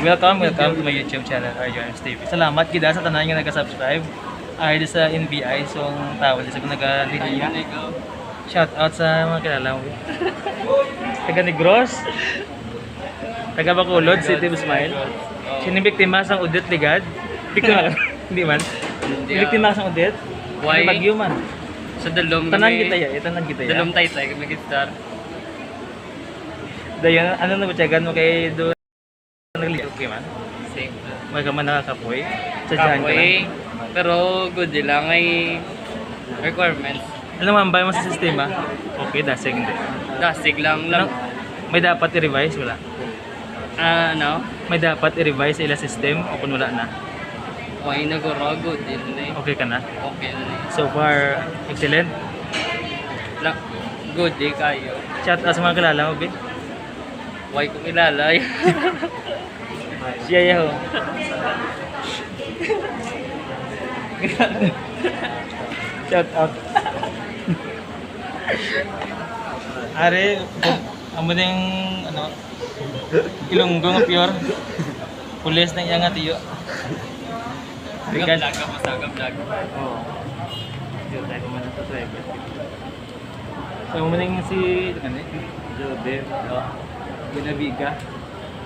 Welcome, welcome to my YouTube channel, RJRS TV. Salamat gida sa tanan nga nag-subscribe. Ay sa NBI, so ang tawag sa kung nag-linya. Shout out sa mga kilala mo. Taga Negros. Taga Bacolod, City of Smile. Sino biktima sa Udet Ligad? Biktima ka? Hindi man. Hindi, Biktima sa Udet? Why? Bagyo man. Sa dalom Tanan kita ya, tanan kita ya. Dalom tayo tayo kami gitar. Dayon, ano na batyagan mo kay do nagliyo okay man? Same. Ka man nakakapoy. Sadyahan ka lang. Kapoy. Pero good din lang ay requirements. Alam mo, ambay mo sa sistema? Okay, dasig hindi. Dasig lang Ano? lang. May dapat i-revise, wala. Ah, ano? May dapat i-revise sa ila system o kung wala na. Okay na guro. Good din Okay ka na. Okay na. So far, excellent. Lang. Good din kayo. Chat out sa mga kilala mo, Bin. Why ko kilala? Siya yaho. Shout out. Are, amo din ano, ilonggo nga pure. Pulis na iya nga tiyo. Vlog ka masaga vlog. Oo. Dito tayo kumain sa private. So, umuning si, ano eh? Jode. Oh.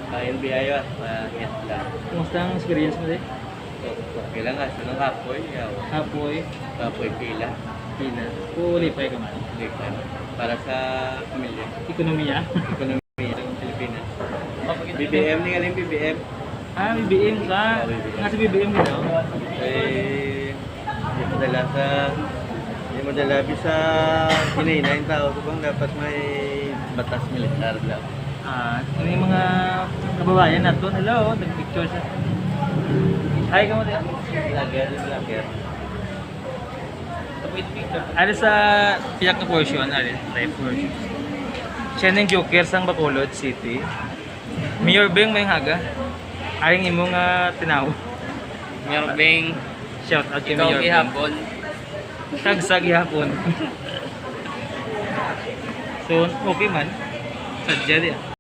Binabiga. Kain biaya, mahit lang. Kumusta ang experience mo din? Okay lang nga, sa kapoy, yaw. Hapoy, Kapoy pila, pila. Puli pa ka man. ka. Para sa pamilya. Ekonomiya. Ekonomiya ng Pilipinas. BBM, ni galing BBM. Ah, BBM ka. Oh, BBM. Nga sa BBM ka, no? Eh, hindi mo dala sa... Hindi mo dala sa hinina yung tao. Dapat may batas militar lang. Ah, ano yung mga kababayan nato? Hello, nag-picture siya. Hi, ka mo din. Vlogger, vlogger. Ano sa piyak na portion, ano, live portion. Siya ng Joker sang Bacolod City. Mayor Beng may haga. Ayong imo nga tinaw. Meron bang Shout out kay Mayor Beng. gihapon. Tagsag hapon. so, okay man. Sadya di. ah.